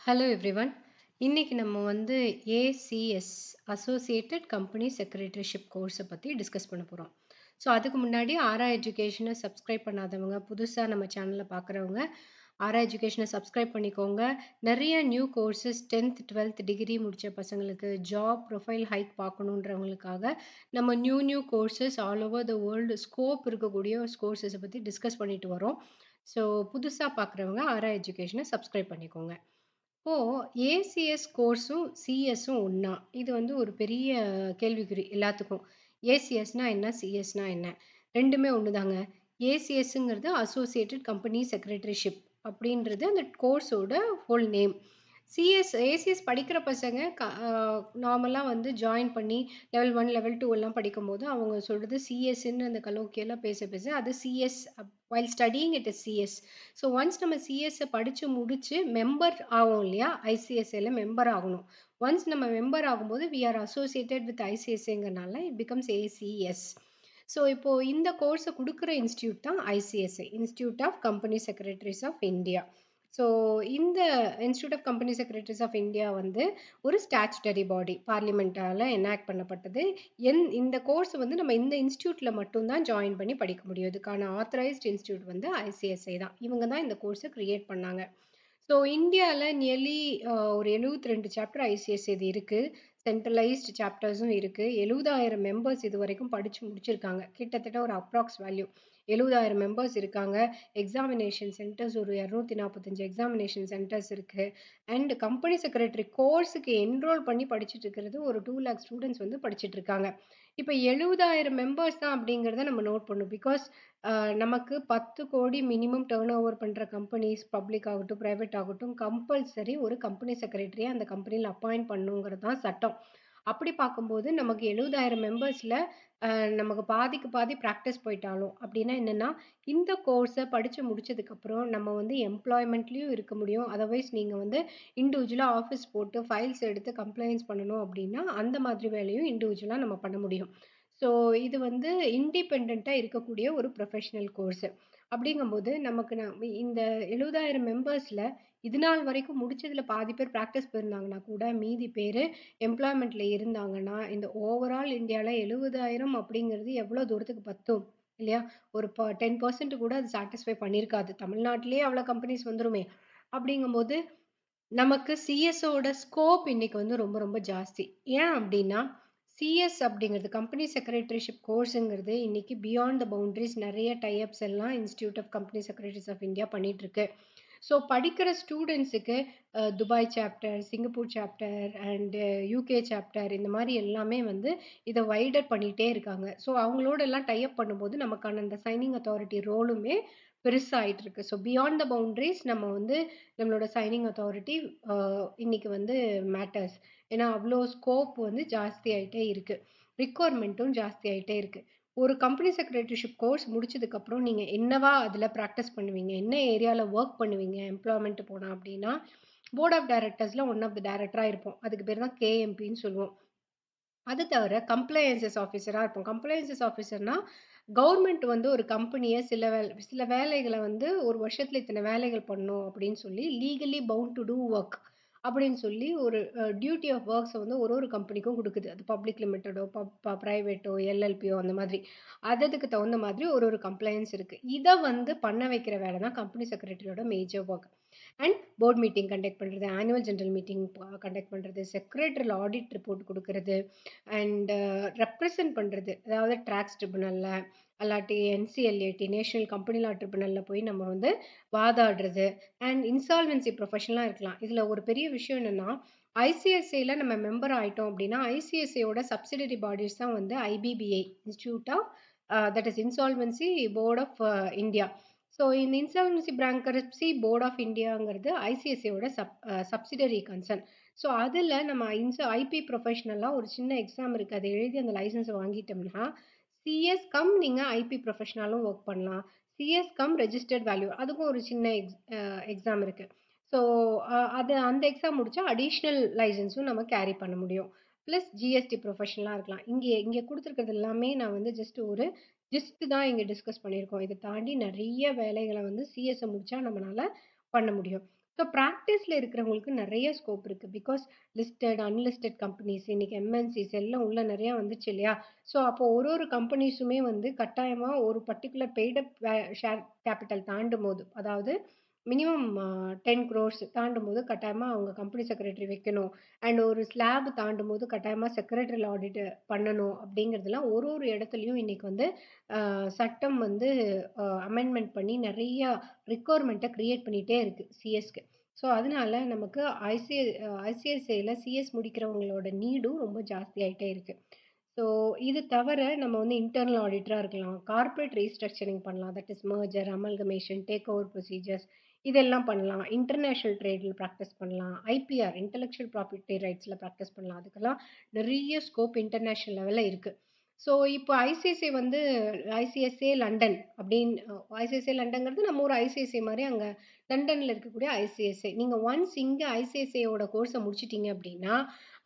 Hello everyone. இன்னைக்கு நம்ம வந்து ஏசிஎஸ் அசோசியேட்டட் கம்பெனி செக்ரட்டரிஷிப் கோர்ஸை பற்றி டிஸ்கஸ் பண்ண போகிறோம் ஸோ அதுக்கு முன்னாடி ஆரா எஜுகேஷனை சப்ஸ்கிரைப் பண்ணாதவங்க, புதுசாக நம்ம சேனலை பார்க்குறவங்க, ஆரா எஜுகேஷனை சப்ஸ்கிரைப் பண்ணிக்கோங்க. நிறைய நியூ கோர்ஸஸ் 10த், 12த் டிகிரி முடித்த பசங்களுக்கு ஜாப் ப்ரொஃபைல் ஹைக் பார்க்கணுன்றவங்களுக்காக நம்ம new new courses all over the world scope இருக்கக்கூடிய கோர்சஸை பற்றி டிஸ்கஸ் பண்ணிட்டு வரோம். ஸோ புதுசாக பார்க்குறவங்க ஆரா எஜுகேஷனை சப்ஸ்கிரைப் பண்ணிக்கோங்க. இப்போ ஏசிஎஸ் கோர்ஸும், சிஎஸும் ஒண்ணா? இது வந்து ஒரு பெரிய கேள்விக்குறி எல்லாத்துக்கும். ஏசிஎஸ்னா என்ன? சிஎஸ்னா என்ன? 2மே ஒண்ணுதாங்க. ஏசிஎஸ்ங்கிறது அசோசியேட்டட் கம்பெனி செக்ரட்டரிஷிப் அப்படின்றது அந்த கோர்ஸோட ஃபுல் நேம். சிஎஸ் ஏசிஎஸ் படிக்கிற பசங்க க நார்மலாக வந்து ஜாயின் பண்ணி லெவல் ஒன் லெவல் டூ எல்லாம் படிக்கும்போது அவங்க சொல்கிறது சிஎஸ்ன்னு அந்த கலோக்கியெல்லாம் பேச பேச அது CS up while studying it is CS. So once நம்ம சிஎஸ்ஸை படித்து முடித்து மெம்பர் ஆகும் இல்லையா? ஐசிஎஸ்ஏல மெம்பர் ஆகணும். ஒன்ஸ் நம்ம மெம்பர் ஆகும்போது வி ஆர் அசோசியேட்டட் வித் ஐசிஎஸ்ஏங்கிறனால இட் பிகம்ஸ் ஏசிஎஸ். ஸோ இப்போது இந்த கோர்ஸை கொடுக்குற இன்ஸ்டியூட் தான் ICSI. Institute of company secretaries of India. So இந்த institute of company secretaries of India வந்து ஒரு ஸ்டாச்சுட்டரி பாடி. பார்லிமெண்ட்டால் எனாக்ட் பண்ணப்பட்டது. என் இந்த கோர்ஸ் வந்து நம்ம இந்த இன்ஸ்டியூட்டில் மட்டும்தான் ஜாயின் பண்ணி படிக்க முடியும். இதுக்கான ஆத்தரைஸ்ட் இன்ஸ்டியூட் வந்து ஐசிஎஸ்ஐ தான். இவங்க தான் இந்த கோர்ஸை க்ரியேட் பண்ணாங்க. ஸோ இந்தியாவில் நியர்லி ஒரு ஒரு 72 சாப்டர் ஐசிஎஸ்சி இது இருக்குது சென்ட்ரலைஸ்டு சாப்டர்ஸும் இருக்குது எழுபதாயிரம் மெம்பர்ஸ் இது வரைக்கும் படித்து முடிச்சிருக்காங்க. கிட்டத்தட்ட ஒரு அப்ராக்ஸ் வேல்யூ 70,000 மெம்பர்ஸ் இருக்காங்க. எக்ஸாமினேஷன் சென்டர்ஸ் ஒரு 245 எக்ஸாமினேஷன் சென்டர்ஸ் இருக்குது அண்ட் கம்பெனி செக்ரட்டரி கோர்ஸுக்கு என்ரோல் பண்ணி படிச்சுட்டு இருக்கிறது ஒரு 2,00,000 ஸ்டூடண்ட்ஸ் வந்து படிச்சுட்டு இருக்காங்க. இப்போ எழுபதாயிரம் மெம்பர்ஸ் தான் அப்படிங்கிறத நம்ம நோட் பண்ணும் பிகாஸ் நமக்கு பத்து கோடி மினிமம் டேர்ன் ஓவர் பண்ணுற கம்பெனிஸ் பப்ளிக் ஆகட்டும், ப்ரைவேட் ஆகட்டும் கம்பல்சரி ஒரு கம்பெனி செக்ரட்டரியை அந்த கம்பெனியில் அப்பாயிண்ட் பண்ணுங்கிறது தான் சட்டம். அப்படி பார்க்கும்போது நமக்கு எழுபதாயிரம் மெம்பர்ஸில் நமக்கு பாதிக்கு பாதி ப்ராக்டிஸ் போயிட்டாலும் அப்படின்னா என்னென்னா இந்த கோர்ஸை படித்து முடிச்சதுக்கப்புறம் நம்ம வந்து எம்ப்ளாய்மெண்ட்லேயும் இருக்க முடியும். அதர்வைஸ் நீங்கள் வந்து இண்டிவிஜுவலாக ஆஃபீஸ் போட்டு ஃபைல்ஸ் எடுத்து கம்ப்ளைண்ட்ஸ் பண்ணணும் அப்படின்னா, அந்த மாதிரி வேலையும் இண்டிவிஜுவலாக நம்ம பண்ண முடியும். ஸோ இது வந்து இண்டிபெண்ட்டாக இருக்கக்கூடிய ஒரு ப்ரொஃபஷனல் கோர்ஸு அப்படிங்கும்போது நமக்கு ந இந்த எழுபதாயிரம் மெம்பர்ஸில் இதுநாள் வரைக்கும் முடிச்சதுல பாதி பேர் ப்ராக்டிஸ் போயிருந்தாங்கன்னா கூட, மீதி பேர் எம்ப்ளாய்மெண்ட்டில் இருந்தாங்கன்னா, இந்த ஓவரால் இந்தியாவில் எழுபதாயிரம் அப்படிங்கிறது எவ்வளோ தூரத்துக்கு பத்தும்? இல்லையா? ஒரு ப 10% கூட அது சாட்டிஸ்ஃபை பண்ணியிருக்காது. தமிழ்நாட்டிலேயே அவ்வளோ கம்பெனிஸ் வந்துருமே! அப்படிங்கும்போது நமக்கு சிஎஸ்ஓட ஸ்கோப் இன்னைக்கு வந்து ரொம்ப ரொம்ப ஜாஸ்தி. ஏன் அப்படின்னா, சிஎஸ் அப்படிங்கிறது கம்பெனி செக்ரட்டரிஷிப் கோர்ஸுங்கிறது இன்னைக்கு பியாண்ட் த பவுண்ட்ரிஸ் நிறைய டைஅப்ஸ் எல்லாம் institute of company secretaries of India பண்ணிட்டு இருக்கு. ஸோ படிக்கிற ஸ்டூடெண்ட்ஸுக்கு Dubai chapter, Singapore chapter and UK chapter இந்த மாதிரி எல்லாமே வந்து இதை வைடர் பண்ணிகிட்டே இருக்காங்க. ஸோ அவங்களோடலாம் எல்லாம் டைப் பண்ணும்போது நமக்கான அந்த சைனிங் அத்தாரிட்டி ரோலுமே பெருசாகிட்டு இருக்கு. ஸோ பியாண்ட் த பவுண்ட்ரிஸ் நம்ம வந்து நம்மளோட சைனிங் அத்தாரிட்டி இன்னைக்கு வந்து மேட்டர்ஸ். ஏன்னா அவ்வளோ ஸ்கோப் வந்து ஜாஸ்தி ஆகிட்டே இருக்குது ரிக்குவயர்மெண்ட்டும் ஜாஸ்தி ஆகிட்டே இருக்குது ஒரு கம்பெனி செக்ரட்டரிஷிப் கோர்ஸ் முடிச்சதுக்கப்புறம் நீங்கள் என்னவா அதில் ப்ராக்டிஸ் பண்ணுவீங்க? என்ன ஏரியாவில் ஒர்க் பண்ணுவீங்க? எம்ப்ளாய்மெண்ட் போனால் அப்படின்னா, போர்ட் ஆஃப் டைரக்டர்ஸில் ஒன் ஆஃப் த டைரக்டராக இருப்போம். அதுக்கு பேர் தான் கேஎம்பின்னு சொல்லுவோம். அது தவிர கம்ப்ளையன்சஸ் ஆஃபீஸராக இருப்போம். கம்ப்ளையன்சஸ் ஆஃபீஸர்னால் கவர்மெண்ட் வந்து ஒரு கம்பெனியை சில வேலை சில வேலைகளை வந்து ஒரு வருஷத்தில் இத்தனை வேலைகள் பண்ணும் அப்படின்னு சொல்லி legally bound to do work அப்படின்னு சொல்லி ஒரு டியூட்டி ஆஃப் ஒர்க்ஸை வந்து ஒரு ஒரு கம்பெனிக்கும் கொடுக்குது. அது பப்ளிக் லிமிட்டடோ, பப் ப எல்எல்பியோ அந்த மாதிரி. அதுக்கு தகுந்த மாதிரி ஒரு ஒரு கம்ப்ளைன்ஸ் இருக்குது இதை வந்து பண்ண வைக்கிற வேலை தான் company செக்ரட்டரியோட major work and board meeting conduct பண்ணுறது ஆனுவல் ஜென்ரல் மீட்டிங் கண்டக்ட் பண்ணுறது செக்ரட்டரியில் ஆடிட் ரிப்போர்ட் கொடுக்கறது அண்ட் ரெப்ரசன்ட் பண்ணுறது அதாவது ட்ராக்ஸ் ட்ரிபுனலில் அல்லாட்டி என்சிஎல்ஏடி நேஷனல் கம்பெனி லா ட்ரிபுனலில் போய் நம்ம வந்து வாதாடுறது, அண்ட் இன்சால்வென்சி ப்ரொஃபஷனலாக இருக்கலாம். இதில் ஒரு பெரிய விஷயம் என்னென்னா ஐசிஎஸ்ஐயில் நம்ம மெம்பர் ஆகிட்டோம் அப்படின்னா, ஐசிஎஸ்ஐயோட சப்சிடரி பாடிஸ் தான் வந்து IBBI institute of that is insolvency board of India. So இந்த இன்சால்வென்சி பேங்க்ரப்சி போர்ட் ஆஃப் இந்தியாங்கிறது ஐசிஎஸ்ஐயோட சப் சப்சிடரி கன்சர்ன். ஸோ அதில் நம்ம இன்சா ஐபி ப்ரொஃபஷனலாக ஒரு சின்ன எக்ஸாம் இருக்குது அதை எழுதி அந்த லைசன்ஸை வாங்கிட்டோம்னா, சிஎஸ் கம் நீங்கள் ஐபி ப்ரொஃபஷனாலும் ஒர்க் பண்ணலாம். சிஎஸ் கம் ரெஜிஸ்டர்ட் வேல்யூ அதுக்கும் ஒரு சின்ன எக்ஸ் எக்ஸாம் இருக்குது ஸோ அது அந்த எக்ஸாம் முடித்தா அடிஷ்னல் லைசென்ஸும் நம்ம கேரி பண்ண முடியும். ப்ளஸ் ஜிஎஸ்டி ப்ரொஃபஷனலாக இருக்கலாம். இங்கே இங்கே கொடுத்துருக்கிறது எல்லாமே நான் வந்து ஜஸ்ட் ஒரு ஜிஸ்ட் தான் இங்கே டிஸ்கஸ் பண்ணியிருக்கோம். இதை தாண்டி நிறைய வேலைகளை வந்து சிஎஸ்ஐ முடித்தா நம்மளால் பண்ண முடியும். ஸோ ப்ராக்டிஸில் இருக்கிறவங்களுக்கு நிறைய ஸ்கோப் இருக்குது பிகாஸ் லிஸ்டட், அன்லிஸ்டட் கம்பெனிஸ் இன்னைக்கு எம்என்சிஸ் எல்லாம் உள்ளே நிறையா வந்துச்சு இல்லையா? ஸோ அப்போது ஒரு ஒரு கம்பெனிஸுமே வந்து கட்டாயமாக ஒரு particular paid up share capital தாண்டும்போது, அதாவது மினிமம் அ 10 குரோர்ஸ் தாண்டும்போது கட்டாயமா அவங்க கம்பெனி செக்ரட்டரி வைக்கணும். அண்ட் ஒரு ஸ்லாப் தாண்டும்போது கட்டாயமா செக்ரட்டரியல் ஆடிட் பண்ணணும் அப்படிங்கிறதெல்லாம் ஒரு ஒரு இடத்துலயும் இன்னைக்கு வந்து அ சட்டம் வந்து அ அமெண்ட்மென்ட் பண்ணி நெறையா ரிக்வயர்மென்ட்ட கிரியேட் பண்ணிட்டே இருக்கு சிஎஸ்க்கு. ஸோ அதனால நமக்கு ஐசி அ ஐசிஐசிஐல சிஎஸ் முடிக்கிறவங்களோட நீடும் ரொம்ப ஜாஸ்தியாயிட்டே இருக்கு. ஸோ இது தவிர நம்ம வந்து இன்டர்னல் ஆடிட்டரா இருக்கலாம். கார்ப்பரேட் ரீஸ்ட்ரக்சரிங் பண்ணலாம். That is merger, amalgamation, take over procedures இதெல்லாம் பண்ணலாம். இன்டர்நேஷ்னல் ட்ரேடில் ப்ராக்டிஸ் பண்ணலாம். ஐபிஆர் இன்டலெக்சுவல் ப்ராப்பர்ட்டி ரைட்ஸில் ப்ராக்டிஸ் பண்ணலாம். அதுக்கெல்லாம் நிறைய ஸ்கோப் இன்டர்நேஷனல் லெவலில் இருக்குது ஸோ இப்போ ஐசிஐசிஐ வந்து ஐசிஎஸ்ஏ லண்டன் அப்படின்னு ஐசிஐசிஐ லண்டன்ங்கிறது நம்ம ஒரு ஐசிஐசிஐ மாதிரி அங்கே லண்டனில் இருக்கக்கூடிய ஐசிஐசிஐ. நீங்கள் ஒன்ஸ் இங்கே ஐசிஐசிஐயோட கோர்ஸை முடிச்சுட்டீங்க அப்படின்னா,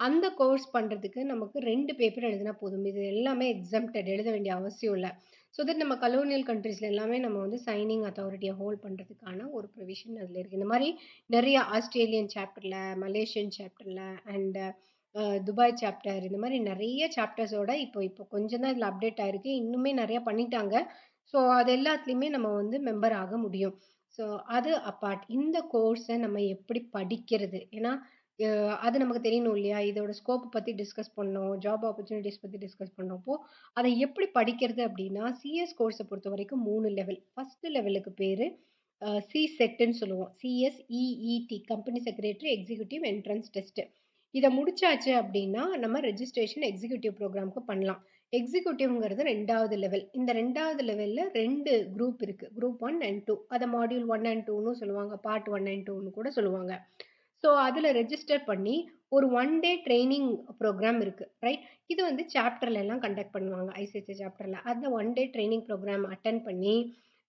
அந்த கோர்ஸ் பண்ணுறதுக்கு நமக்கு ரெண்டு பேப்பர் எழுதினா போதும். இது எல்லாமே எக்ஸம்ப்டட் எழுத வேண்டிய அவசியம் இல்லை ஸோ தட் நம்ம கலோனியல் கண்ட்ரிஸில் எல்லாமே நம்ம வந்து சைனிங் அத்தாரிட்டியை ஹோல்ட் பண்ணுறதுக்கான ஒரு ப்ரொவிஷன் அதில் இருக்குது இந்த மாதிரி நிறைய ஆஸ்திரேலியன் சாப்டரில் மலேசியன் சாப்டரில் அண்ட் துபாய் சாப்டர் இந்த மாதிரி நிறைய சாப்டர்ஸோட இப்போ இப்போ கொஞ்சம் தான் இதில் அப்டேட் ஆயிருக்கு. இன்னுமே நிறையா பண்ணிட்டாங்க. ஸோ அது எல்லாத்துலேயுமே நம்ம வந்து மெம்பர் ஆக முடியும். ஸோ அது அப்பார்ட். இந்த கோர்ஸை நம்ம எப்படி படிக்கிறது? ஏன்னா, அது நமக்கு தெரியணும் இல்லையா? இதோட ஸ்கோப் பத்தி டிஸ்கஸ் பண்ணோம். ஜாப் ஆப்பர்ச்சுனிட்டிஸ் பத்தி டிஸ்கஸ் பண்ணப்போ அதை எப்படி படிக்கிறது அப்படின்னா, சிஎஸ் கோர்ஸை பொறுத்த வரைக்கும் மூணு லெவல். ஃபர்ஸ்ட் லெவலுக்கு பேரு சி செட்டுன்னு சொல்லுவோம். CSEET company secretary executive entrance test. இதை முடிச்சாச்சு அப்படின்னா, நம்ம ரெஜிஸ்ட்ரேஷன் எக்ஸிக்யூட்டிவ் ப்ரோக்ராம்க்கு பண்ணலாம். எக்ஸிக்யூட்டிவ்ங்கிறது ரெண்டாவது லெவல். இந்த ரெண்டாவது லெவலில் ரெண்டு குரூப் இருக்குது குரூப் ஒன் அண்ட் டூ அதை மாடியூல் ஒன் அண்ட் டூன்னு சொல்லுவாங்க. பார்ட் ஒன் அண்ட் டூன்னு கூட சொல்லுவாங்க. ஸோ அதில் ரெஜிஸ்டர் பண்ணி ஒரு ஒன் டே ட்ரைனிங் ப்ரோக்ராம் இருக்குது ரைட்? இது வந்து சாப்டர்ல எல்லாம் கண்டக்ட் பண்ணுவாங்க. ஐசிஐசிஐ சாப்டரில் அந்த one day training program attend பண்ணி,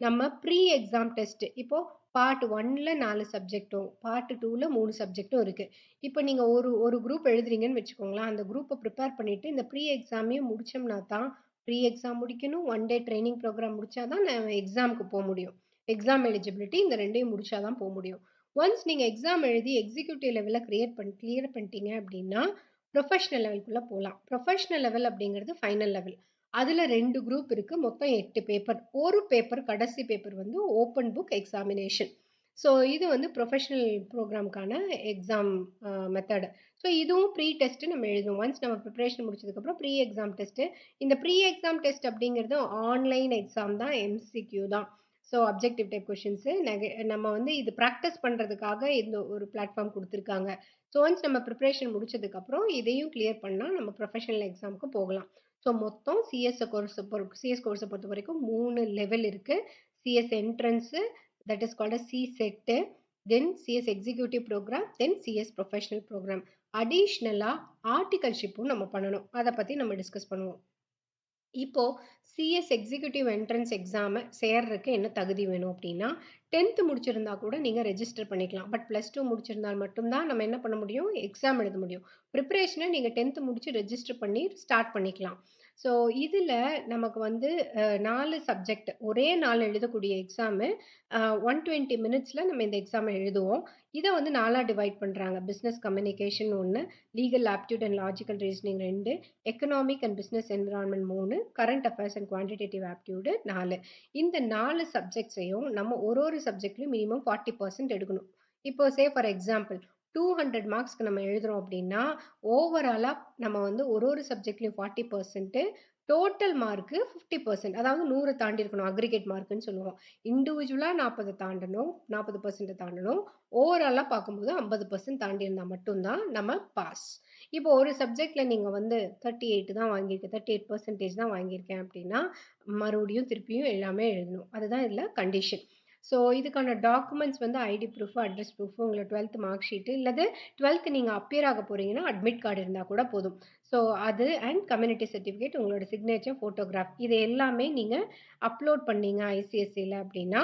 நம்ம ப்ரீ எக்ஸாம் டெஸ்ட் இப்போது பார்ட் 1ல 4 சப்ஜெக்டும், பார்ட் 2ல 3 சப்ஜெக்டும் இருக்குது இப்போ நீங்கள் ஒரு ஒரு குரூப் எழுதுறீங்கன்னு வச்சுக்கோங்களேன். அந்த குரூப்பை ப்ரிப்பேர் பண்ணிவிட்டு இந்த ப்ரீ எக்ஸாமையும் முடித்தோம்னா தான், ப்ரீ எக்ஸாம் முடிக்கணும். ஒன் டே ட்ரைனிங் ப்ரோக்ராம் முடித்தா தான் நான் எக்ஸாமுக்கு போக முடியும். எக்ஸாம் எலிஜிபிலிட்டி இந்த ரெண்டையும் முடித்தா தான் போக முடியும். ஒன்ஸ் நீங்கள் எக்ஸாம் எழுதி எக்ஸிக்யூட்டிவ் லெவலில் கிரியேட் பண்ணி கிளியர் பண்ணிட்டீங்க அப்படின்னா, ப்ரொஃபஷனல் லெவலுக்குள்ளே போகலாம் ப்ரொஃபஷனல் லெவல் அப்படிங்கிறது ஃபைனல் லெவல். அதில் ரெண்டு குரூப் இருக்குது மொத்தம் எட்டு பேப்பர். ஒரு பேப்பர் கடைசி பேப்பர் வந்து ஓப்பன் புக் எக்ஸாமினேஷன். ஸோ இது வந்து ப்ரொஃபஷனல் ப்ரோக்ராம்க்கான எக்ஸாம் மெத்தடு ஸோ இதுவும் ப்ரீ டெஸ்ட்டு நம்ம எழுதுவோம் ஒன்ஸ் நம்ம ப்ரிப்பரேஷன் முடிச்சதுக்கப்புறம் ப்ரீ எக்ஸாம் டெஸ்ட்டு இந்த ப்ரீ எக்ஸாம் டெஸ்ட் அப்படிங்கிறது ஆன்லைன் எக்ஸாம் தான். எம்சிக்யூ தான். ஸோ அப்ஜெக்டிவ் டைப் கொஷின்ஸு நெக நம்ம வந்து இது ப்ராக்டிஸ் பண்ணுறதுக்காக இந்த ஒரு பிளாட்ஃபார்ம் கொடுத்துருக்காங்க ஸோ ஒன்ஸ் நம்ம ப்ரிப்ரேஷன் முடிச்சதுக்கப்புறம் இதையும் கிளியர் பண்ணால் நம்ம ப்ரொஃபஷனல் எக்ஸாம்க்கு போகலாம். ஸோ மொத்தம் சிஎஸ் கோர்ஸ் பொறு சிஎஸ் கோர்ஸ பொறுத்தவரைக்கும் 3 லெவல் இருக்குது CS entrance that is called C SET then CS executive programme then CS professional programme அடிஷ்னலாக ஆர்டிகல்ஷிப்பும் நம்ம பண்ணணும். அதை பற்றி நம்ம டிஸ்கஸ் பண்ணுவோம். இப்போ சிஎஸ் எக்ஸிக்யூட்டிவ் என்ட்ரன்ஸ் எக்ஸாமை சேர்றதுக்கு என்ன தகுதி வேணும் அப்படின்னா, 10த் முடிச்சிருந்தா கூட நீங்கள் ரெஜிஸ்டர் பண்ணிக்கலாம். பட் ப்ளஸ் டூ முடிச்சிருந்தால் மட்டும்தான் நம்ம என்ன பண்ண முடியும்? எக்ஸாம் எழுத முடியும். ப்ரிப்பரேஷனை நீங்கள் டென்த்து முடிச்சு ரெஜிஸ்டர் பண்ணி ஸ்டார்ட் பண்ணிக்கலாம். ஸோ இதுல நமக்கு வந்து நாலு 4 சப்ஜெக்ட் ஒரே நாள் எழுதக்கூடிய எக்ஸாமு ஒன் 120 மினிட்ஸ்ல நம்ம இந்த எக்ஸாமை எழுதுவோம். இதை வந்து நாலாக டிவைட் பண்றாங்க. பிசினஸ் கம்யூனிகேஷன் ஒன்று legal aptitude and logical reasoning ரெண்டு எக்கனாமிக் அண்ட் பிசினஸ் என்விரான்மெண்ட் மூணு current affairs and quantitative aptitude நாலு இந்த நாலு சப்ஜெக்ட்ஸையும் நம்ம ஒரு ஒரு சப்ஜெக்ட்லையும் மினிமம் 40% எடுக்கணும். இப்போ சே ஃபார் எக்ஸாம்பிள் 200 மார்க்ஸ்க்கு நம்ம எழுதுறோம் அப்படின்னா, ஓவராலாக நம்ம வந்து ஒரு ஒரு சப்ஜெக்ட்லையும் ஃபார்ட்டி பர்சன்ட்டு டோட்டல் மார்க்கு 50% அதாவது நூறு தாண்டி இருக்கணும். அக்ரிகேட் மார்க்குன்னு சொல்லுவோம். இண்டிவிஜுவலாக நாற்பது தாண்டணும். 40% தாண்டணும். ஓவராலாக பார்க்கும்போது 50% தாண்டி இருந்தால் மட்டும்தான் நம்ம பாஸ். இப்போ ஒரு சப்ஜெக்டில் நீங்கள் வந்து 38 தான் வாங்கியிருக்கேன். 38% தான் வாங்கியிருக்கேன் அப்படின்னா, மறுபடியும் திருப்பியும் எல்லாமே எழுதணும். அதுதான் இதில் கண்டிஷன். ஸோ இதுக்கான டாக்குமெண்ட்ஸ் வந்து ஐடி ப்ரூஃப், அட்ரஸ் ப்ரூஃப், உங்களோட 12த் மார்க் ஷீட் இல்லது டுவெல்த் நீங்கள் அப்பியர் ஆக போகிறீங்கன்னா அட்மிட் கார்டு இருந்தால் கூட போதும். ஸோ அது அண்ட் கம்யூனிட்டி சர்டிஃபிகேட், உங்களோட சிக்னேச்சர், ஃபோட்டோகிராஃப் இது எல்லாமே நீங்கள் அப்லோட் பண்ணீங்க ஐசிஎஸ்சியில் அப்படின்னா,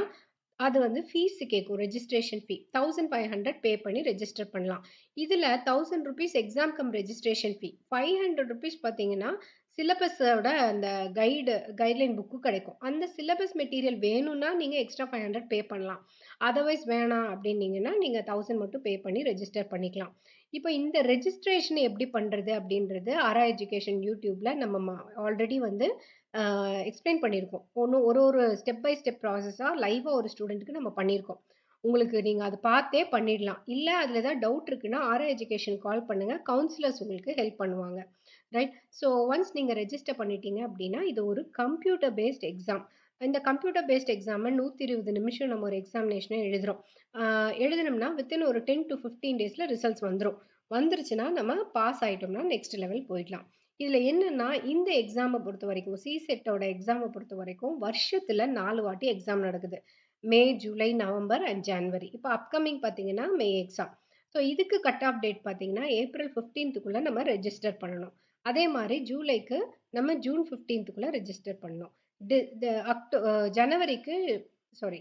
அது வந்து ஃபீஸ் கேட்கும். ரெஜிஸ்ட்ரேஷன் ஃபீ 1500 பே பண்ணி ரெஜிஸ்டர் பண்ணலாம். இதில் thousand rupees exam cum registration fee. ₹500 பார்த்தீங்கன்னா, சிலபஸோட அந்த கைடு கைட்லைன் புக்கு கிடைக்கும். அந்த சிலபஸ் மெட்டீரியல் வேணும்னா நீங்கள் எக்ஸ்ட்ரா 500 பே பண்ணலாம். அதர்வைஸ் வேணாம் அப்படின்னீங்கன்னா நீங்கள் தௌசண்ட் மட்டும் பே பண்ணி ரெஜிஸ்டர் பண்ணிக்கலாம். இப்போ இந்த ரெஜிஸ்ட்ரேஷன் எப்படி பண்ணுறது அப்படின்றது ஆரா எஜுகேஷன் யூடியூப்பில் நம்ம ஆல்ரெடி வந்து எக்ஸ்பிளைன் எக்ஸ்ப்ளைன் பண்ணியிருக்கோம். ஒன்று ஒரு ஒரு ஸ்டெப் பை ஸ்டெப் ப்ராசஸாக லைவாக ஒரு ஸ்டூடெண்ட்டுக்கு நம்ம பண்ணியிருக்கோம். உங்களுக்கு நீங்கள் அதை பார்த்தே பண்ணிடலாம். இல்லை அதில் ஏதாவது டவுட் இருக்குன்னா, ஆரா எஜுகேஷன் கால் பண்ணுங்கள் கவுன்சிலர்ஸ் உங்களுக்கு ஹெல்ப் பண்ணுவாங்க. ரைட். ஸோ ஒன்ஸ் நீங்கள் ரெஜிஸ்டர் பண்ணிட்டீங்க அப்படின்னா இது ஒரு கம்ப்யூட்டர் பேஸ்ட் எக்ஸாம். இந்த கம்ப்யூட்டர் பேஸ்ட் எக்ஸாம 120 நிமிஷம் நம்ம ஒரு எக்ஸாமினேஷனை எழுதுறோம். ஆ எழுதுனோம்னா வித்தின் ஒரு 10 டூ ஃபிஃப்டீன் டேஸில் ரிசல்ட்ஸ் வந்துடும் வந்துருச்சுன்னா நம்ம பாஸ் ஆகிட்டோம்னா நெக்ஸ்ட் லெவல் போயிடலாம். இதில் என்னென்னா இந்த எக்ஸாமை பொறுத்த வரைக்கும் சி செட்டோட சிசெட்டோட எக்ஸாம பொறுத்தவரைக்கும் வருஷத்துல 4 வாட்டி எக்ஸாம் நடக்குது. May, July, November and January. இப்போ அப்கமிங் பார்த்தீங்கன்னா, மே எக்ஸாம். ஸோ இதுக்கு கட் ஆஃப் டேட் பார்த்தீங்கன்னா, ஏப்ரல் 15த்துக்குள்ள நம்ம ரெஜிஸ்டர் பண்ணணும். அதே மாதிரி ஜூலைக்கு நம்ம ஜூன் 15த்துக்குள்ள ரெஜிஸ்டர் பண்ணோம் அக்டோ ஜனவரிக்கு சாரி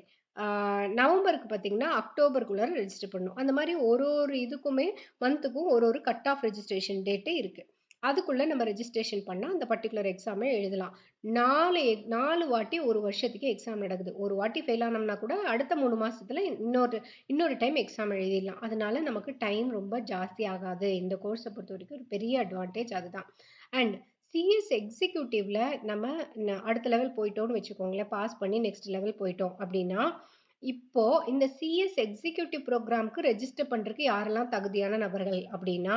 நவம்பருக்கு பார்த்தீங்கன்னா, அக்டோபருக்குள்ளே ரெஜிஸ்டர் பண்ணணும். அந்த மாதிரி ஒரு ஒரு இதுக்குமே மந்த்துக்கும் ஒரு ஒரு கட் ஆஃப் ரெஜிஸ்ட்ரேஷன் டேட்டே இருக்குது அதுக்குள்ளே நம்ம ரெஜிஸ்ட்ரேஷன் பண்ணால் அந்த பர்ட்டிகுலர் எக்ஸாமே எழுதலாம். நாலு நாலு வாட்டி ஒரு வருஷத்துக்கு எக்ஸாம் நடக்குது. ஒரு வாட்டி ஃபெயில் ஆனோம்னா கூட அடுத்த மூணு மாதத்தில் இன்னொரு இன்னொரு டைம் எக்ஸாம் எழுதிடலாம். அதனால நமக்கு டைம் ரொம்ப ஜாஸ்தி ஆகாது. இந்த கோர்ஸை பொறுத்த வரைக்கும் ஒரு பெரிய அட்வான்டேஜ் அதுதான். அண்ட் சிஎஸ் எக்ஸிக்யூட்டிவ்ல நம்ம அடுத்த லெவல் போயிட்டோம்னு வச்சுக்கோங்களேன். பாஸ் பண்ணி நெக்ஸ்ட் லெவல் போயிட்டோம் அப்படின்னா இப்போ இந்த சிஎஸ் எக்ஸிக்யூட்டிவ் ப்ரோக்ராம்க்கு ரெஜிஸ்டர் பண்ணுறதுக்கு யாரெல்லாம் தகுதியான நபர்கள் அப்படின்னா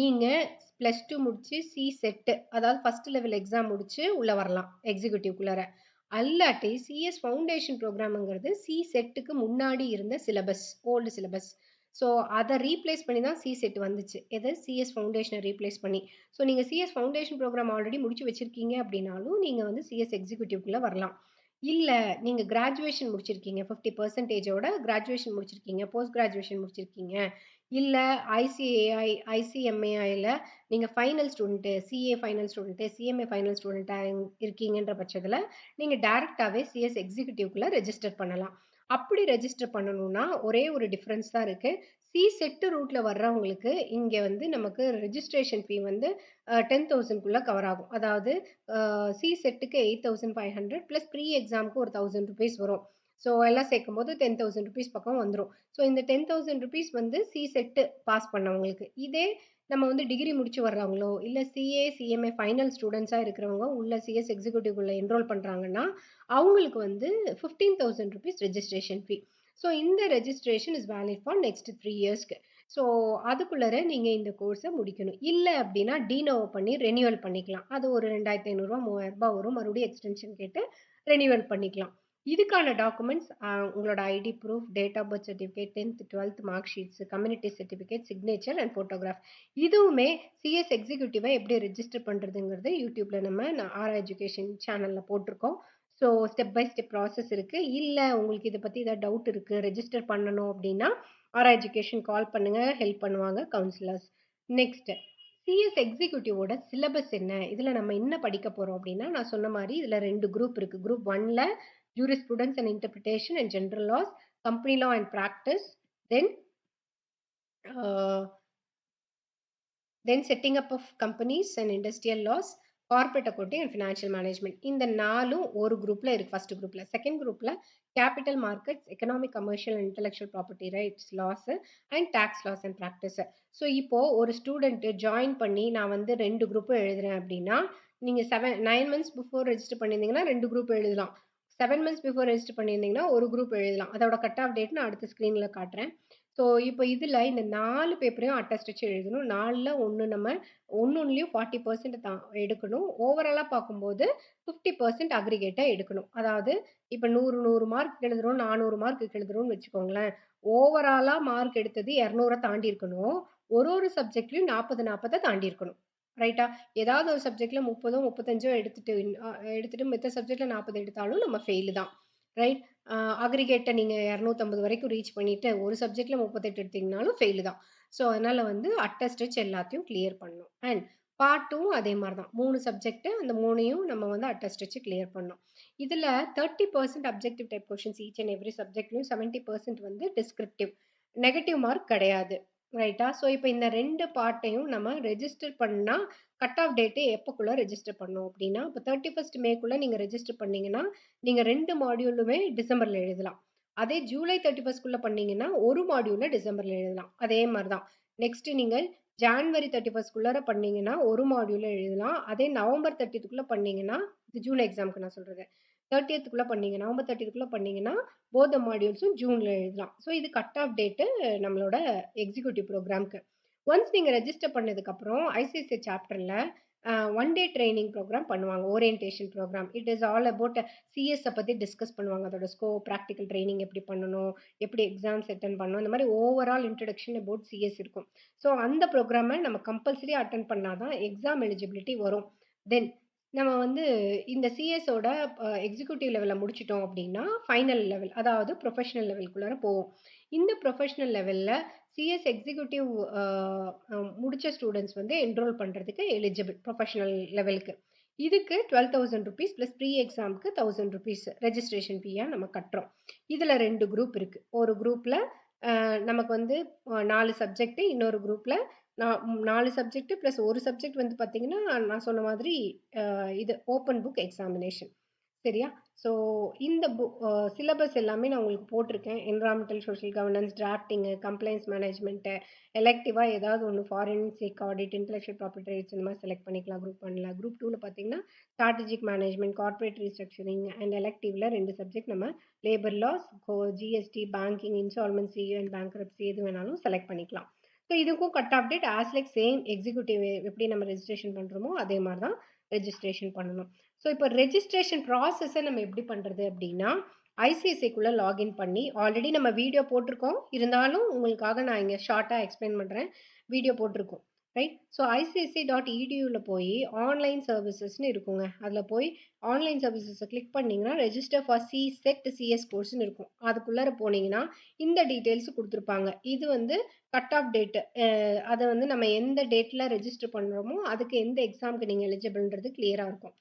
நீங்கள் ப்ளஸ் டூ முடிச்சு சி செட்டு அதாவது ஃபஸ்ட் லெவல் எக்ஸாம் முடிச்சு உள்ள வரலாம் எக்ஸிக்யூட்டிவ்குள்ளார அல்லாட்டி சிஎஸ் ஃபவுண்டேஷன் ப்ரோக்ராம்ங்கிறது சி செட்டுக்கு முன்னாடி இருந்த சிலபஸ், ஓல்டு சிலபஸ். ஸோ அதை ரீப்ளேஸ் பண்ணி தான் சி செட் வந்துச்சு. எது சிஎஸ் ஃபவுண்டேஷனை ரீப்ளேஸ் பண்ணி. ஸோ நீங்கள் சிஎஸ் ஃபவுண்டேஷன் ப்ரோக்ராம் ஆல்ரெடி முடிச்சு வச்சிருக்கீங்க அப்படின்னாலும் நீங்கள் வந்து சிஎஸ் எக்ஸிக்யூட்டிவ்குள்ளே வரலாம். இல்லை நீங்கள் கிராஜுவேஷன் முடிச்சிருக்கீங்க ஃபிஃப்டி பர்சன்டேஜோட கிராஜுவேஷன் முடிச்சிருக்கீங்க, போஸ்ட் கிராஜுவேஷன் முடிச்சிருக்கீங்க. இல்ல ஐசிஏஐ, ஐசிஎம்ஏஐல நீங்க final student CA final student CMA final ஸ்டூடண்ட்டா இருக்கீங்கன்ற பட்சத்தில் நீங்க டைரக்ட்டாவே சிஎஸ் எக்ஸிக்யூட்டிவ்க்குள்ள ரெஜிஸ்டர் பண்ணலாம். அப்படி ரெஜிஸ்டர் பண்ணணும்னா, ஒரே ஒரு டிஃபரன்ஸ் தான் இருக்கு. சி செட்டு ரூட்ல வர்றவங்களுக்கு இங்க வந்து நமக்கு ரெஜிஸ்ட்ரேஷன் ஃபீ வந்து அ 10,000க்குள்ள கவர் ஆகும். அதாவது அ சி செட்டுக்கு 8,500 பிளஸ் ப்ரீ எக்ஸாம்க்கு ஒரு ₹1,000 வரும். ஸோ எல்லாம் சேர்க்கும்போது ₹10,000 பக்கம் வந்துடும் ஸோ இந்த ₹10,000 வந்து சி செட்டு பாஸ் பண்ணவங்களுக்கு. இதே நம்ம வந்து டிகிரி முடிச்சு வர்றவங்களோ, இல்லை சிஏ, சிஎம்ஏ ஃபைனல் ஸ்டூடெண்ட்ஸாக இருக்கிறவங்க உள்ள சிஎஸ் எக்ஸிக்யூட்டிவ்க்குள்ள என்ரோல் பண்ணுறாங்கன்னா அவங்களுக்கு வந்து ₹15,000 ரெஜிஸ்ட்ரேஷன் ஃபீ. ஸோ இந்த registration is valid for next three இயர்ஸ்க்கு. ஸோ அதுக்குள்ளார நீங்கள் இந்த கோர்ஸை முடிக்கணும். இல்லை அப்படின்னா டீனோவை பண்ணி ரெனியூவல் பண்ணிக்கலாம். அது ஒரு ரெண்டாயிரத்தி ஐநூறுரூவா மூவாயிரரூபா வரும். மறுபடியும் எக்ஸ்டென்ஷன் கேட்டு ரெனியூவல் பண்ணிக்கலாம். இதுக்கான டாக்குமெண்ட்ஸ் உங்களோட ID proof, date of birth certificate, 10த், 12த் mark sheets, community certificate, signature and photograph. இதுவுமே சிஎஸ் எக்ஸிக்யூட்டிவாக எப்படி ரெஜிஸ்டர் பண்ணுறதுங்கிறது யூடியூப்பில் நம்ம ஆர் எஜுகேஷன் சேனலில் போட்டிருக்கோம் so step by step process இருக்குது இல்லை உங்களுக்கு இதை பற்றி ஏதாவது டவுட் இருக்குது ரெஜிஸ்டர் பண்ணணும் அப்படின்னா ஆர் எஜுகேஷன் கால் பண்ணுங்கள் ஹெல்ப் பண்ணுவாங்க கவுன்சிலர்ஸ். நெக்ஸ்ட்டு சிஎஸ் எக்ஸிக்யூட்டிவோட சிலபஸ் என்ன? இதில் நம்ம என்ன படிக்க போகிறோம் அப்படின்னா நான் சொன்ன மாதிரி இதில் ரெண்டு குரூப் இருக்குது குரூப் ஒனில் jurisprudence and interpretation and general laws, company law and practice, then ah then setting up of companies and industrial laws, corporate accounting and financial management இந்த நாலும் ஒரு குரூப்ல இருக்கு. ஃபர்ஸ்ட் குரூப்ல. செகண்ட் குரூப்ல capital markets, economic, commercial and intellectual property rights laws and tax laws and practice. So இப்போ ஒரு student join பண்ணி நான் வந்து ரெண்டு குரூப்பும் எழுதுறேன் அப்படின்னா நீங்கள் seven nine months before register பண்ணியிருந்தீங்கன்னா ரெண்டு குரூப் எழுதலாம். செவன் மந்த்ஸ் பிஃபோர் ரெஜிஸ்டர் பண்ணியிருந்தீங்கன்னா, ஒரு குரூப் எழுதலாம். அதோட கட் ஆஃப் டேட் நான் அடுத்த ஸ்க்ரீனில் காட்டுறேன். ஸோ இப்போ இதில் இந்த நாலு பேப்பரையும் அட்டஸ்ட் வச்சு எழுதணும். 4ல 1 நம்ம ஒண்ணொண்ணுலயும் 40% தான் எடுக்கணும். ஓவராலாக பார்க்கும்போது ஃபிஃப்டி பர்சன்ட் அக்ரிகேட்டாக எடுக்கணும். அதாவது இப்போ நூறு நூறு மார்க் எழுதுறோம், நானூறு மார்க் எழுதுறோம்னு வச்சுக்கோங்களேன். ஓவராலாக மார்க் எடுத்தது 200 தாண்டி இருக்கணும். ஒரு ஒரு சப்ஜெக்ட்லையும் நாற்பது நாற்பதை தாண்டி இருக்கணும். ரைட்டா? ஏதாவது ஒரு சப்ஜெக்ட்ல 30ஓ, 35ஓ எடுத்துட்டு அ எடுத்துட்டு மித்த சப்ஜெக்ட்ல 40 எடுத்தாலும் நம்ம ஃபெயிலு தான். ரைட்? அ அக்ரிகேட்ட நீங்க 250 வரைக்கும் ரீச் பண்ணிட்டு, ஒரு சப்ஜெக்ட்ல 38 எடுத்தீங்கனாலும் ஃபெயிலு தான். ஸோ அதனால வந்து அட்டஸ்ட் ஸ்ட்ரெச் எல்லாத்தையும் கிளியர் பண்ணணும். அண்ட் பார்ட் 2வும் அதே மாரி தான். 3 சப்ஜெக்ட் அந்த 3யும் நம்ம வந்து அட்டஸ்ட் வச்சு கிளியர் பண்ணணும். இதுல 30% objective type questions each and every சப்ஜெக்ட்லயும் 70% வந்து டிஸ்கிரிப்டிவ். நெகட்டிவ் மார்க் கிடையாது. ரைட்டா? ஸோ, இப்போ இந்த ரெண்டு பார்ட்டையும் நம்ம ரெஜிஸ்டர் பண்ணால் கட் ஆஃப் டேட்டு எப்போக்குள்ளே ரெஜிஸ்டர் பண்ணோம் அப்படின்னா இப்போ தேர்ட்டி ஃபஸ்ட் மேக்குள்ளே நீங்கள் ரெஜிஸ்டர் பண்ணீங்கன்னா, நீங்கள் ரெண்டு மாடியூலுமே டிசம்பரில் எழுதலாம். அதே ஜூலை தேர்ட்டி ஃபஸ்ட்குள்ளே பண்ணிங்கன்னா ஒரு மாடியூலில் டிசம்பரில் எழுதலாம். அதே மாதிரி தான். நெக்ஸ்ட்டு நீங்கள் ஜான்வரி தேர்ட்டி ஃபஸ்ட்குள்ளார பண்ணிங்கன்னா ஒரு மாடியூலில் எழுதலாம். அதே நவம்பர் 30க்குள்ள பண்ணீங்கன்னா, இது ஜூன் எக்ஸாம்க்கு நான் சொல்கிறது 30க்குள்ள பண்ணீங்க நவம்பர் 30க்குள்ள பண்ணீங்கன்னா, போத மாடியூல்ஸும் ஜூனில் எழுதலாம். ஸோ, இது கட் ஆஃப் டேட்டு நம்மளோட எக்ஸிக்யூட்டிவ் ப்ரோக்ராம்க்கு ஒன்ஸ் நீங்கள் ரெஜிஸ்டர் பண்ணதுக்கப்புறம், ஐசிஐசிஐ சாப்டரில் ஒன் டே ட்ரைனிங் ப்ரோக்ராம் பண்ணுவாங்க. Orientation program it is all about சிஎஸ்ஸை பற்றி டிஸ்கஸ் பண்ணுவாங்க. அதோட ஸ்கோப், ப்ராக்டிக்கல் ட்ரைனிங் எப்படி பண்ணணும்? எப்படி எக்ஸாம்ஸ் அட்டன் பண்ணணும்? இந்த மாதிரி ஓவரால் இன்ட்ரடக்ஷன் அபவுட் சிஎஸ் இருக்கும். ஸோ, அந்த ப்ரோக்ராமை நம்ம கம்பல்சரி அட்டன் பண்ணால் தான் எக்ஸாம் எலிஜிபிலிட்டி வரும். தென் நம்ம வந்து இந்த சிஎஸ்ஸோட எக்ஸிக்யூட்டிவ் லெவலில் முடிச்சிட்டோம் அப்படின்னா ஃபைனல் லெவல் அதாவது ப்ரொஃபஷனல் லெவலுக்குள்ளார போவோம். இந்த ப்ரொஃபஷனல் லெவலில் சிஎஸ் எக்ஸிக்யூட்டிவ் முடித்த ஸ்டூடெண்ட்ஸ் வந்து என்ரோல் பண்ணுறதுக்கு எலிஜிபிள் ப்ரொஃபஷனல் லெவலுக்கு. இதுக்கு twelve thousand rupees plus pre எக்ஸாமுக்கு தௌசண்ட் ருபீஸ் ரெஜிஸ்ட்ரேஷன் ஃபீயாக நம்ம கட்டுறோம். இதில் ரெண்டு குரூப் இருக்குது ஒரு குரூப்பில் நமக்கு வந்து நாலு சப்ஜெக்ட்டு இன்னொரு குரூப்பில் நா நாலு சப்ஜெக்ட்டு ப்ளஸ் ஒரு சப்ஜெக்ட் வந்து பார்த்திங்கன்னா நான் சொன்ன மாதிரி இது ஓப்பன் புக் எக்ஸாமினேஷன். சரியா? ஸோ, இந்த பு சிலபஸ் எல்லாமே நான் உங்களுக்கு போட்டிருக்கேன். Environmental, social governance, drafting, compliance management எலெக்டிவாக ஏதாவது ஒன்று forensic audit, intellectual property rights இந்த மாதிரி செலக்ட் பண்ணிக்கலாம். குரூப் பண்ணலாம் குரூப் டூவில் பார்த்தீங்கன்னா, strategic management corporate restructuring and எலெக்டிவில் ரெண்டு சப்ஜெக்ட் நம்ம labour laws, go GST, banking, insolvency and bankruptcy எது வேணாலும் செலக்ட் பண்ணிக்கலாம். ஸோ, இதுக்கும் cut off date as like same executive எப்படி நம்ம ரெஜிஸ்ட்ரேஷன் பண்ணுறோமோ அதே மாதிரி தான் ரெஜிஸ்ட்ரேஷன் பண்ணணும். ஸோ, இப்போ ரெஜிஸ்ட்ரேஷன் ப்ராசஸை நம்ம எப்படி பண்ணுறது அப்படின்னா ஐசிஐசிக்குள்ளே லாகின் பண்ணி ஆல்ரெடி நம்ம வீடியோ போட்டிருக்கோம். இருந்தாலும் உங்களுக்காக நான் இங்கே ஷார்ட்டாக எக்ஸ்பிளைன் பண்ணுறேன் வீடியோ போட்டிருக்கோம். ரைட்? ஸோ, ஐசிஎஸ்சி டாட் இடியூவில் போய் ஆன்லைன் சர்வீசஸ்னு இருக்குங்க. அதில் போய் ஆன்லைன் சர்வீசஸை கிளிக் பண்ணீங்கன்னா, ரெஜிஸ்டர் ஃபார் சி-செட் சிஎஸ் கோர்ஸ்னு இருக்கும். அதுக்குள்ளார போனீங்கன்னா, இந்த டீட்டெயில்ஸ் கொடுத்துருப்பாங்க இது வந்து கட் ஆஃப் டேட்டு அதை வந்து நம்ம எந்த டேட்டில் ரெஜிஸ்டர் பண்ணுறோமோ அதுக்கு எந்த எக்ஸாமுக்கு நீங்கள் எலிஜிபிள்ன்றது கிளியராக இருக்கும்.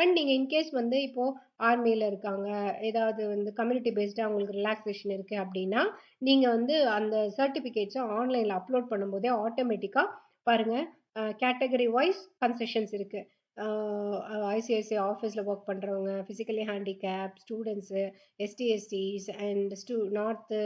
அண்ட் நீங்கள் இன்கேஸ் வந்து இப்போது ஆர்மியில் இருக்காங்க, ஏதாவது வந்து கம்யூனிட்டி பேஸ்டாக உங்களுக்கு ரிலாக்ஸேஷன் இருக்குது அப்படின்னா நீங்கள் வந்து அந்த சர்டிஃபிகேட்ஸை ஆன்லைனில் அப்லோட் பண்ணும்போதே ஆட்டோமேட்டிக்காக பாருங்கள் கேட்டகரி வைஸ் கன்செஷன்ஸ் இருக்குது ஐசிஐசிஐ ஆஃபீஸில் ஒர்க் பண்ணுறவங்க ஃபிசிக்கலி ஹேண்டிகேப் ஸ்டூடெண்ட்ஸு எஸ்டிஎஸ்டிஸ் அண்ட் ஸ்டூ நார்த்து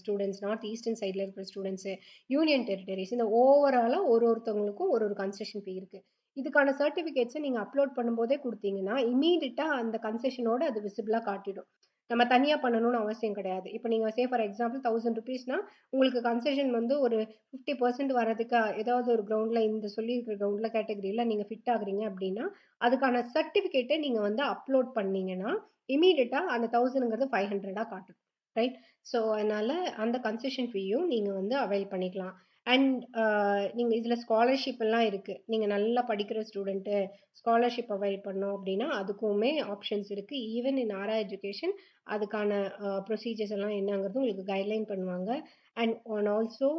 ஸ்டூடெண்ட்ஸ் நார்த் ஈஸ்டர்ன் சைடில் இருக்கிற ஸ்டூடெண்ட்ஸு யூனியன் டெரிட்டரிஸ் இந்த ஓவராலாக ஒரு ஒருத்தவங்களுக்கும் ஒரு ஒரு கன்செஷன் ஃபீ இருக்குது இதுக்கான சர்டிஃபிகேட்ஸை நீங்கள் அப்லோட் பண்ணும்போதே கொடுத்தீங்கன்னா இமீடியட்டாக அந்த கன்செஷனோட அது விசிபிளாக காட்டிடும். நம்ம தனியாக பண்ணணும்னு அவசியம் கிடையாது. இப்போ நீங்கள் சே ஃபார் எக்ஸாம்பிள் ₹1000னா உங்களுக்கு கன்செஷன் வந்து ஒரு 50% வரதுக்கு ஏதாவது ஒரு கிரவுண்டில் இந்த சொல்லியிருக்கிற கிரவுண்டில் கேட்டகரியில் நீங்கள் ஃபிட் ஆகுறீங்க அப்படின்னா அதுக்கான சர்டிஃபிகேட்டை நீங்கள் வந்து அப்லோட் பண்ணீங்கன்னா, இமீடியட்டாக அந்த 1000ங்கிறது 500ஆ காட்டும். ரைட்? ஸோ, அதனால் அந்த கன்செஷன் ஃபீயும் நீங்கள் வந்து அவைல் பண்ணிக்கலாம். அண்ட் நீங்கள் இதில் ஸ்காலர்ஷிப் எல்லாம் இருக்குது நீங்கள் நல்லா படிக்கிற ஸ்டூடெண்ட்டு ஸ்காலர்ஷிப் அவைல் பண்ணோம் அப்படின்னா அதுக்குமே ஆப்ஷன்ஸ் இருக்குது ஈவன் இன் ஆரா எஜுகேஷன் அதுக்கான uh, ப்ரொசீஜர்ஸ் எல்லாம் என்னங்கிறது உங்களுக்கு கைட்லைன் பண்ணுவாங்க. அண்ட் அண்ட் ஆல்சோ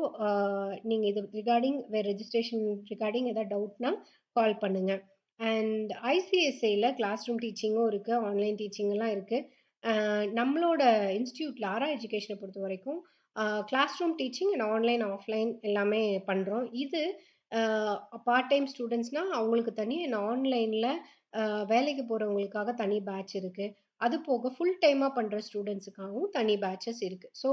நீங்கள் இது ரிகார்டிங் வேறு ரெஜிஸ்ட்ரேஷன் ரிகார்டிங் ஏதாவது டவுட்னா கால் பண்ணுங்க. அண்ட் ஐசிஎஸ்ஐயில் கிளாஸ் ரூம் டீச்சிங்கும் இருக்குது ஆன்லைன் டீச்சிங்கெல்லாம் இருக்குது நம்மளோட இன்ஸ்டியூட்டில் ஆரா எஜுகேஷனை பொறுத்த வரைக்கும் class room teaching and online, offline எல்லாமே பண்ணுறோம் இது பார்ட் டைம் ஸ்டூடெண்ட்ஸ்னால் அவங்களுக்கு தனி அண்ட் ஆன்லைனில் வேலைக்கு போகிறவங்களுக்காக தனி பேட்ச் இருக்குது அது போக ஃபுல் டைமாக பண்ணுற ஸ்டூடெண்ட்ஸுக்காகவும் தனி பேட்சஸ் இருக்குது ஸோ,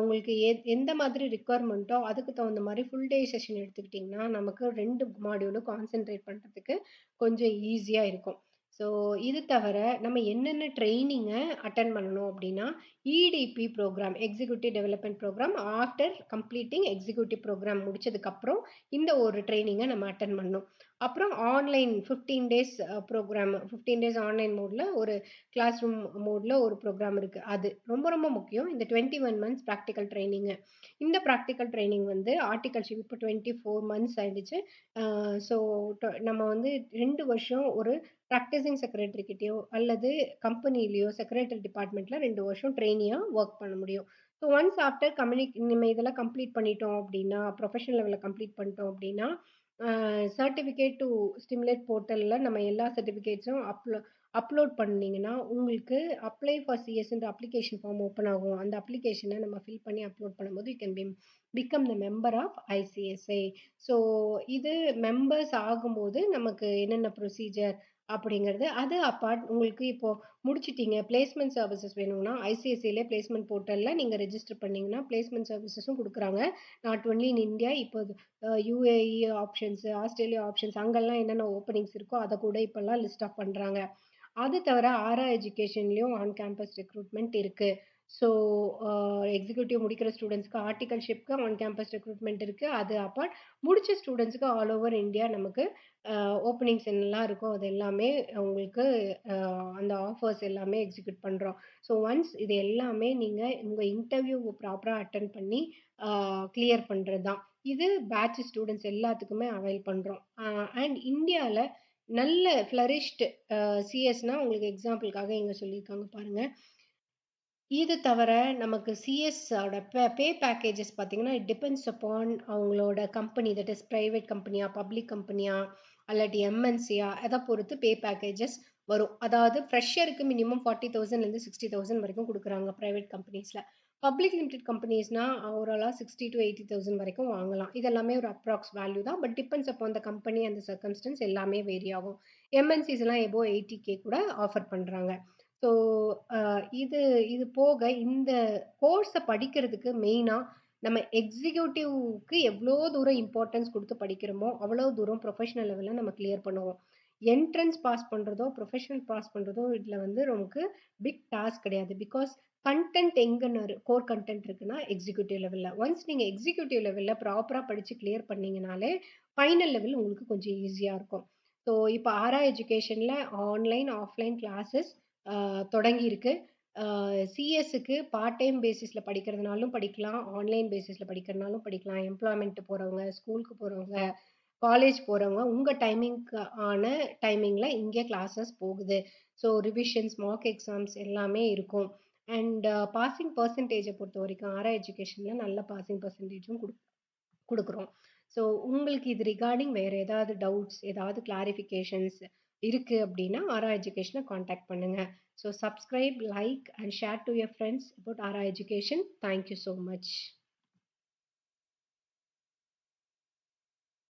உங்களுக்கு எ எந்த மாதிரி ரிக்குவயர்மெண்ட்டோ அதுக்கு தகுந்த மாதிரி ஃபுல் டே செஷன் எடுத்துக்கிட்டிங்கன்னா நமக்கு ரெண்டு மாடியூலும் கான்சென்ட்ரேட் பண்ணுறதுக்கு கொஞ்சம் ஈஸியாக இருக்கும். ஸோ, இது தவிர நம்ம என்னென்ன ட்ரைனிங்கை அட்டன் பண்ணணும் அப்படின்னா EDP program executive development program after completing executive program முடிச்சதுக்கப்புறம் இந்த ஒரு ட்ரைனிங்கை நம்ம அட்டன் பண்ணணும். அப்புறம் online 15 days program fifteen days online மோடில் ஒரு கிளாஸ் ரூம் மோடில் ஒரு ப்ரோக்ராம் இருக்குது அது ரொம்ப ரொம்ப முக்கியம். இந்த 21 மந்த்ஸ் ப்ராக்டிக்கல் ட்ரைனிங்கு இந்த ப்ராக்டிக்கல் ட்ரைனிங் வந்து ஆர்டிகல்ஷிப் இப்ப 24 மந்த்ஸ் ஆயிடுச்சு. ஸோ, டொ நம்ம வந்து ரெண்டு வருஷம் ஒரு ப்ராக்டிசிங் செக்ரட்டரிக்கிட்டேயோ அல்லது கம்பெனிலேயோ செக்ரட்டரி டிபார்ட்மெண்ட்டில் ரெண்டு வருஷம் ட்ரெயினியாக ஒர்க் பண்ண முடியும். ஸோ, ஒன்ஸ் ஆஃப்டர் கம்யூனிக் நம்ம இதெல்லாம் கம்ப்ளீட் பண்ணிட்டோம் அப்படின்னா ப்ரொஃபஷனல் லெவலில் கம்ப்ளீட் பண்ணிட்டோம் அப்படின்னா சர்டிஃபிகேட் டு ஸ்டிமுலேட் போர்ட்டலில் நம்ம எல்லா சர்டிஃபிகேட்ஸும் அப்லோ அப்லோட் பண்ணிங்கன்னா உங்களுக்கு அப்ளை ஃபார் சிஎஸ்ன்ற அப்ளிகேஷன் ஃபார்ம் ஓப்பன் ஆகும். அந்த அப்ளிகேஷனை நம்ம ஃபில் பண்ணி அப்லோட் பண்ணும்போது, you can be become the member of ICSI. So இது மெம்பர்ஸ் ஆகும்போது நமக்கு என்னென்ன ப்ரொசீஜர் அப்படிங்கிறது, அது அப்பார்ட் உங்களுக்கு இப்போ முடிச்சிட்டீங்க. பிளேஸ்மெண்ட் சர்வீசஸ் வேணும்னா, ஐசிஐசிஐலே பிளேஸ்மெண்ட் போர்ட்டலில் நீங்கள் ரெஜிஸ்டர் பண்ணீங்கன்னா, பிளேஸ்மெண்ட் சர்வீசஸும் கொடுக்குறாங்க. நாட் ஒன்லி இன் இந்தியா இப்போ UAE options options, Australia options அங்கெல்லாம் என்னென்ன ஓப்பனிங்ஸ் இருக்கோ, அதை கூட இப்போல்லாம் லிஸ்ட் ஆஃப் பண்ணுறாங்க அது தவிர ஆரா எஜுகேஷன்லேயும் ஆன் கேம்பஸ் ரெக்ரூட்மெண்ட் இருக்குது ஸோ எக்ஸிக்யூட்டிவ் முடிக்கிற ஸ்டூடெண்ட்ஸ்க்கு ஆர்டிகல்ஷிப்க்கு ஆன் கேம்பஸ் ரெக்ரூட்மெண்ட் இருக்குது அது அப்பார்ட் முடித்த ஸ்டூடெண்ட்ஸ்க்கு ஆல் ஓவர் இந்தியா நமக்கு ஓப்பனிங்ஸ் என்னெல்லாம் இருக்கோ, அது எல்லாமே உங்களுக்கு அந்த ஆஃபர்ஸ் எல்லாமே எக்ஸிக்யூட் பண்ணுறோம் ஸோ ஒன்ஸ் இது எல்லாமே நீங்கள் உங்கள் இன்டர்வியூ ப்ராப்பராக அட்டன் பண்ணி கிளியர் பண்ணுறது தான். இது பேட்ச் ஸ்டூடெண்ட்ஸ் எல்லாத்துக்குமே அவைல் பண்ணுறோம் அண்ட் இந்தியாவில் நல்ல ஃப்ளரிஷ்டு சிஎஸ்னால் உங்களுக்கு எக்ஸாம்பிளுக்காக இங்கே சொல்லியிருக்காங்க பாருங்கள் இது தவிர நமக்கு சிஎஸ்ஸோட பே பே பேக்கேஜஸ் பார்த்தீங்கன்னா, இட் டிபெண்ட்ஸ் அப்பான் அவங்களோட கம்பெனி தட் இஸ் ப்ரைவேட் கம்பெனியா, பப்ளிக் கம்பெனியா, அல்லாட்டி எம்என்சியா அதை பொறுத்து பே பேக்கேஜஸ் வரும். அதாவது ஃப்ரெஷருக்கு மினிமம் 40,000லேருந்து 60,000 வரைக்கும் கொடுக்குறாங்க ப்ரைவேட் கம்பெனிஸில் பப்ளிக் லிமிடெட் கம்பெனிஸ்னால் ஓவராலாக சிக்ஸ்டி டு எயிட்டி தௌசண்ட் வரைக்கும் வாங்கலாம். இதெல்லாமே ஒரு அப்ராக்ஸ் வேல்யூ தான். பட் டிபெண்ட்ஸ் அப்பான் அந்த கம்பெனி அந்த சர்க்கம்ஸ்டன்ஸ் எல்லாமே வேரி ஆகும். எம்என்சிஸ்லாம் எபோவ் 80,000 கூட ஆஃபர் பண்ணுறாங்க ஸோ இது இது போக இந்த கோர்ஸை படிக்கிறதுக்கு மெயினாக நம்ம எக்ஸிக்யூட்டிவ்க்கு எவ்வளோ தூரம் இம்பார்ட்டன்ஸ் கொடுத்து படிக்கிறோமோ, அவ்வளோ தூரம் ப்ரொஃபஷனல் லெவலில் நம்ம கிளியர் பண்ணுவோம். என்ட்ரன்ஸ் பாஸ் பண்ணுறதோ ப்ரொஃபஷனல் பாஸ் பண்ணுறதோ இதில் வந்து நமக்கு பிக் டாஸ்க் கிடையாது. பிகாஸ் கன்டென்ட் எங்கன்னு கோர் கன்டென்ட் இருக்குன்னா, எக்ஸிக்யூட்டிவ் லெவலில் ஒன்ஸ் நீங்கள் எக்ஸிக்யூட்டிவ் லெவலில் ப்ராப்பராக படிச்சு கிளியர் பண்ணீங்கனாலே, ஃபைனல் லெவல் உங்களுக்கு கொஞ்சம் ஈஸியாக இருக்கும். ஸோ இப்போ ஆரா எஜுகேஷனில் ஆன்லைன், ஆஃப்லைன் கிளாஸஸ் தொடங்கியிருக்கு. சிஎஸ்க்கு பார்ட் டைம் பேசிஸில் படிக்கிறதுனாலும் படிக்கலாம். ஆன்லைன் பேசிஸில் படிக்கிறனாலும் படிக்கலாம். எம்ப்ளாய்மெண்ட் போகிறவங்க ஸ்கூலுக்கு போகிறவங்க காலேஜ் போகிறவங்க உங்கள் டைமிங்க்கு ஆன டைமிங்கில் இங்கே கிளாஸஸ் போகுது. ஸோ ரிவிஷன்ஸ், மார்க் எக்ஸாம்ஸ் எல்லாமே இருக்கும். அண்ட் பாசிங் பர்சன்டேஜை பொறுத்த வரைக்கும் ஆரா எஜுகேஷனில் நல்ல பாசிங் பர்சன்டேஜும் கொடு கொடுக்குறோம் ஸோ உங்களுக்கு இது ரிகார்டிங் வேறு ஏதாவது டவுட்ஸ், ஏதாவது கிளாரிஃபிகேஷன்ஸ் இருக்குது அப்படின்னா, ஆரா எஜுகேஷனை காண்டாக்ட் பண்ணுங்கள் so subscribe, like and share to your friends about Aura education. Thank you much.